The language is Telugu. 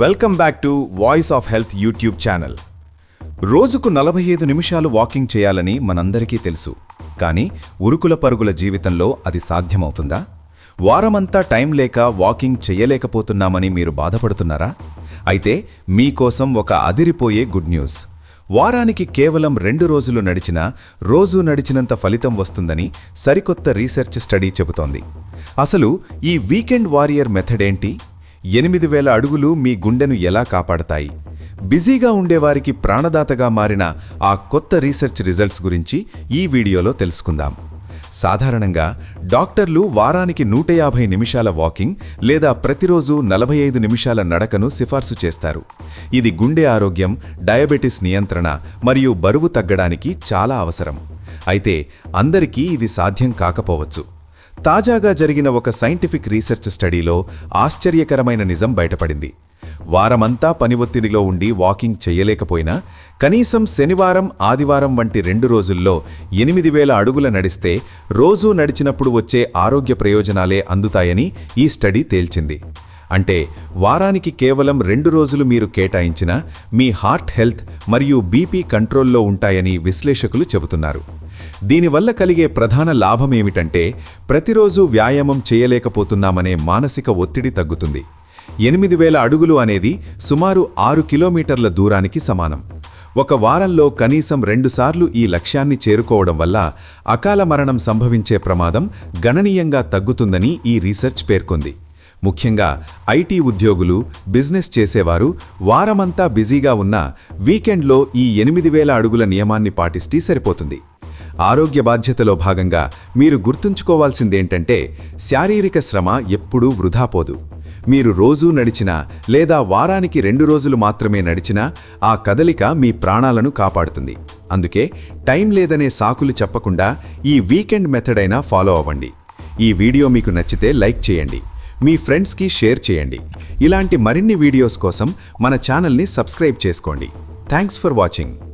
Welcome back to voice of health YouTube channel. రోజుకు నలభై ఐదు నిమిషాలు వాకింగ్ చేయాలని మనందరికీ తెలుసు. కానీ ఉరుకుల పరుగుల జీవితంలో అది సాధ్యమవుతుందా? వారమంతా టైం లేక వాకింగ్ చేయలేకపోతున్నామని మీరు బాధపడుతున్నారా? అయితే మీకోసం ఒక అదిరిపోయే గుడ్ న్యూస్. వారానికి కేవలం రెండు రోజులు నడిచినా రోజు నడిచినంత ఫలితం వస్తుందని సరికొత్త రీసెర్చ్ స్టడీ చెబుతోంది. అసలు ఈ వీకెండ్ వారియర్ మెథడ్ ఏంటి? ఎనిమిది వేల అడుగులు మీ గుండెను ఎలా కాపాడతాయి? బిజీగా ఉండేవారికి ప్రాణదాతగా మారిన ఆ కొత్త రీసెర్చ్ రిజల్ట్స్ గురించి ఈ వీడియోలో తెలుసుకుందాం. సాధారణంగా డాక్టర్లు వారానికి నూట యాభై నిమిషాల వాకింగ్ లేదా ప్రతిరోజు నలభై ఐదు నిమిషాల నడకను సిఫార్సు చేస్తారు. ఇది గుండె ఆరోగ్యం డయాబెటిస్ నియంత్రణ మరియు బరువు తగ్గడానికి చాలా అవసరం. అయితే అందరికీ ఇది సాధ్యం కాకపోవచ్చు. తాజాగా జరిగిన ఒక సైంటిఫిక్ రీసెర్చ్ స్టడీలో ఆశ్చర్యకరమైన నిజం బయటపడింది. వారమంతా పని ఒత్తిడిలో ఉండి వాకింగ్ చేయలేకపోయినా కనీసం శనివారం ఆదివారం వంటి రెండు రోజుల్లో ఎనిమిది వేల అడుగుల నడిస్తే రోజూ నడిచినప్పుడు వచ్చే ఆరోగ్య ప్రయోజనాలే అందుతాయని ఈ స్టడీ తేల్చింది. అంటే వారానికి కేవలం రెండు రోజులు మీరు కేటాయించిన మీ హార్ట్ హెల్త్ మరియు బీపీ కంట్రోల్లో ఉంటాయని విశ్లేషకులు చెబుతున్నారు. దీనివల్ల కలిగే ప్రధాన లాభమేమిటంటే ప్రతిరోజు వ్యాయామం చేయలేకపోతున్నామనే మానసిక ఒత్తిడి తగ్గుతుంది. ఎనిమిది వేల అడుగులు అనేది సుమారు ఆరు కిలోమీటర్ల దూరానికి సమానం. ఒక వారంలో కనీసం రెండుసార్లు ఈ లక్ష్యాన్ని చేరుకోవడం వల్ల అకాల మరణం సంభవించే ప్రమాదం గణనీయంగా తగ్గుతుందని ఈ రీసెర్చ్ పేర్కొంది. ముఖ్యంగా ఐటీ ఉద్యోగులు బిజినెస్ చేసేవారు వారమంతా బిజీగా ఉన్న వీకెండ్లో ఈ ఎనిమిది వేల అడుగుల నియమాన్ని పాటిస్తే సరిపోతుంది. ఆరోగ్య బాధ్యతలో భాగంగా మీరు గుర్తుంచుకోవాల్సిందేంటంటే శారీరక శ్రమ ఎప్పుడూ వృధాపోదు మీరు రోజూ నడిచినా లేదా వారానికి రెండు రోజులు మాత్రమే నడిచినా ఆ కదలిక మీ ప్రాణాలను కాపాడుతుంది. అందుకే టైం లేదనే సాకులు చెప్పకుండా ఈ వీకెండ్ మెథడ్ అయినా ఫాలో అవ్వండి. ఈ వీడియో మీకు నచ్చితే లైక్ చేయండి. మీ ఫ్రెండ్స్కి షేర్ చేయండి. ఇలాంటి మరిన్ని వీడియోస్ కోసం మన ఛానల్ని సబ్స్క్రైబ్ చేసుకోండి. Thanks for watching.